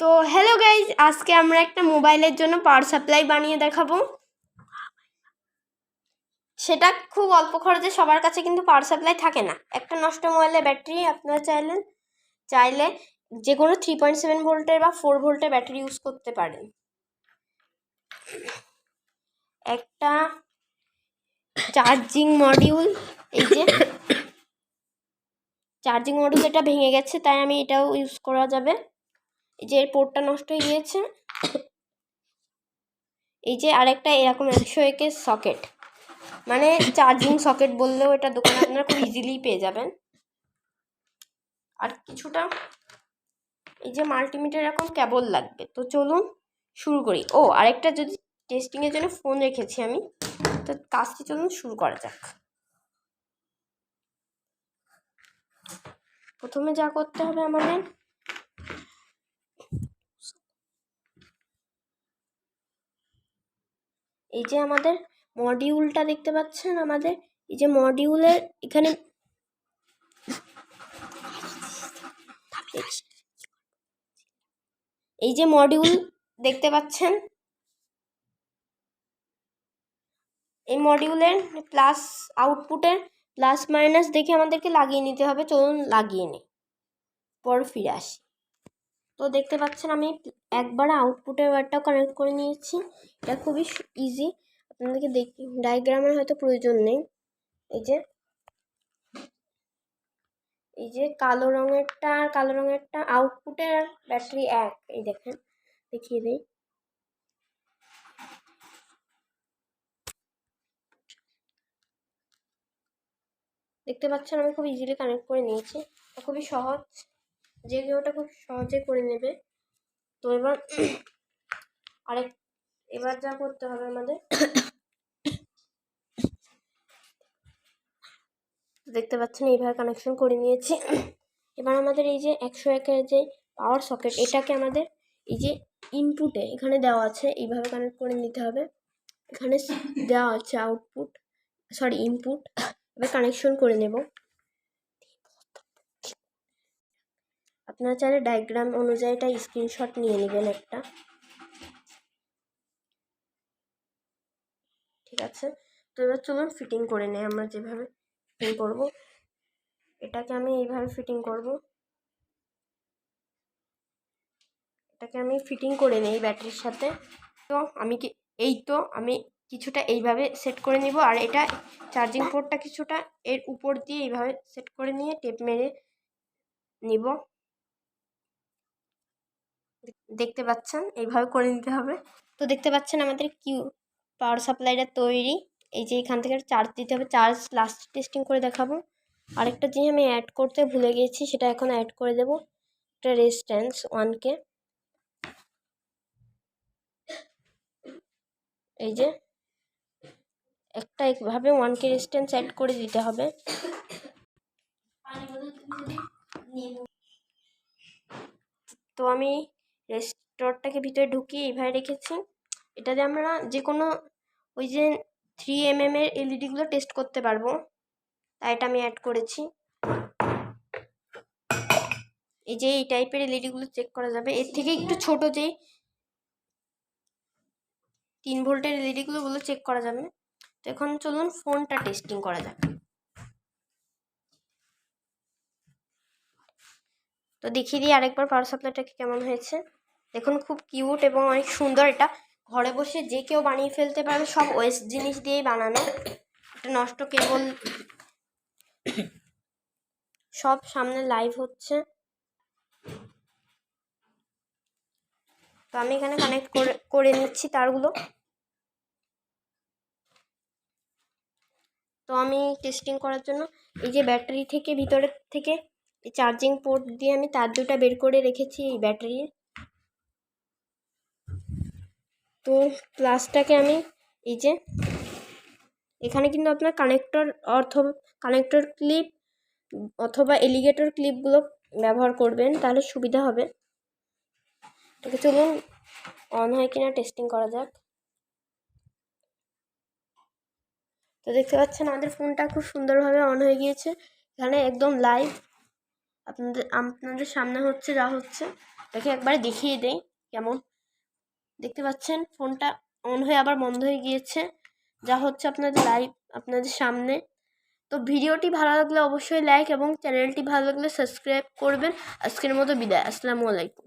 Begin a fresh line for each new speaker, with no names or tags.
তো hello guys আজকে আমরা একটা মোবাইলের জন্য পাওয়ার সাপ্লাই বানিয়ে দেখাবো। সেটা খুব অল্প খরচে সবার কাছে কিন্তু পাওয়ার সাপ্লাই থাকে না। একটা নষ্ট মোবাইলের ব্যাটারি আপনারা চাইলেন চাইলে যে কোনো থ্রি পয়েন্ট সেভেন ভোল্টের বা ফোর ভোল্টের ব্যাটারি ইউজ করতে পারেন। একটা চার্জিং মডিউল এই যে চার্জিং মডিউল এটা ভেঙে গেছে, তাই আমি এটাও ইউজ করা যাবে। এই যে এর পোর্টটা নষ্ট হয়ে গিয়েছে, এই যে আরেকটা এরকম একশো একের সকেট। মানে চার্জিং সকেট বললেও এটা দোকানে আপনারা খুব ইজিলি পেয়ে যাবেন। আর কিছুটা এই যে মাল্টিমিটার এরকম কেবল লাগবে। তো চলুন শুরু করি। ও, আরেকটা যদি টেস্টিংয়ের জন্য ফোন রেখেছি আমি, তো কাজটি চলুন শুরু করা যাক। প্রথমে যা করতে হবে আমাদের এই যে আমাদের মডিউলটা দেখতে পাচ্ছেন আমাদের? এই যে মডিউলের এখানে এই যে মডিউল দেখতে পাচ্ছেন? এই মডিউলের প্লাস আউটপুটের প্লাস মাইনাস দেখে আমাদেরকে লাগিয়ে নিতে হবে। চলুন লাগিয়ে নিই পর ফিরে আসি। তো দেখতে পাচ্ছেন আমি একবার আউটপুটের ওয়ারটাও কানেক্ট করে নিয়েছি। এটা খুবই ইজি আপনাদেরকে দেখি ডায়াগ্রামের হয়তো প্রয়োজন নেই। এই যে এই যে কালো রঙেরটা আর কালো রঙেরটা আউটপুটের ব্যাটারি এক। এই দেখেন, দেখিয়ে দিই। দেখতে পাচ্ছেন আমি খুব ইজিলি কানেক্ট করে নিয়েছি। খুবই সহজ। যে কেউ ওটা খুব সহজে করে নেবে। তো এবার আরেক, এবার যা করতে হবে আমাদের। দেখতে পাচ্ছেন, এইভাবে কানেকশন করে নিয়েছি। এবার আমাদের এই যে একশো একের যে পাওয়ার সকেট এটাকে আমাদের এই যে ইনপুটে এখানে দেওয়া আছে, এইভাবে কানেক্ট করে নিতে হবে। এখানে দেওয়া আছে আউটপুট সরি ইনপুট এবার কানেকশন করে নেব। আপনারা চাইলে ডায়াগ্রাম অনুযায়ী এটা স্ক্রিনশট নিয়ে নেবেন একটা। ঠিক আছে? তো এবার চলুন ফিটিং করে নেই, আমরা যেভাবে ফিটিং করব। এটাকে আমি এইভাবে ফিটিং করব। এটাকে আমি ফিটিং করে নেই ব্যাটারির সাথে। তো আমি কি, এই তো আমি কিছুটা এইভাবে সেট করে নিব, আর এটা চার্জিং পোর্টটা কিছুটা এর উপর দিয়ে এইভাবে সেট করে নিয়ে টেপ মেরে নিব। দেখতে পাচ্ছেন, এইভাবে করে নিতে হবে। তো দেখতে পাচ্ছেন আমাদের কিউ, পাওয়ার সাপ্লাইটা তৈরি। এই যে এখান থেকে চার্জ দিতে হবে, চার্জ লাস্ট টেস্টিং করে দেখাবো। আরেকটা জিনিস আমি অ্যাড করতে ভুলে গিয়েছি সেটা এখন অ্যাড করে দেবো। একটা রেজিস্ট্যান্স ওয়ানকে এই যে, একটা একভাবে ওয়ানকে রেজিস্ট্যান্স অ্যাড করে দিতে হবে। তো আমি রেস্টোরটাকে ভিতরে ঢুকিয়ে এইভাবে রেখেছি। এটাতে আমরা যে কোনো ওই যে থ্রি এম এম এর এলইডিগুলো টেস্ট করতে পারব। তাই এটা আমি অ্যাড করেছি। এই যে এই টাইপের এলইডিগুলো চেক করা যাবে। এর থেকে একটু ছোট যে তিন ভোল্টের এলইডিগুলো ওগুলো চেক করা যাবে। তো এখন চলুন ফোনটা টেস্টিং করা যাক। তো দেখিয়ে দিই আরেকবার পাওয়ার সাপ্লাইটা কেমন হয়েছে। দেখুন খুব কিউট এবং অনেক সুন্দর এটা। ঘরে বসে যে কেউ বানিয়ে ফেলতে পারবে, সব ওয়েস্ট জিনিস দিয়েই বানানো। এটা নষ্ট কেবল সব সামনে লাইভ হচ্ছে। তো আমি এখানে কানেক্ট করে করে নিচ্ছি তারগুলো। তো আমি টেস্টিং করার জন্য এই যে ব্যাটারি থেকে ভিতরের থেকে এই চার্জিং পোর্ট দিয়ে আমি তার দুটা বের করে রেখেছি এই ব্যাটারির তো প্লাসটাকে আমি এই যে, এখানে কিন্তু আপনার কানেক্টর অথবা কানেক্টর ক্লিপ অথবা এলিগেটর ক্লিপগুলো ব্যবহার করবেন, তাহলে সুবিধা হবে। তাকে চলুন অন হয় কিনা টেস্টিং করা যাক। তো দেখতে পাচ্ছেন আমাদের ফোনটা খুব সুন্দরভাবে অন হয়ে গিয়েছে। এখানে একদম লাইভ আপনাদের আপনাদের সামনে হচ্ছে, যা হচ্ছে এটাকে একবারে দেখিয়ে দেই কেমন। দেখতে পাচ্ছেন ফোনটা অন হয়ে আবার বন্ধ হয়ে গিয়েছে। যা হচ্ছে আপনাদের লাইভ আপনাদের সামনে। তো ভিডিওটি ভালো লাগলে অবশ্যই লাইক এবং চ্যানেলটি ভালো লাগলে সাবস্ক্রাইব করবেন। আজকের মতো বিদায়, আসসালামু আলাইকুম।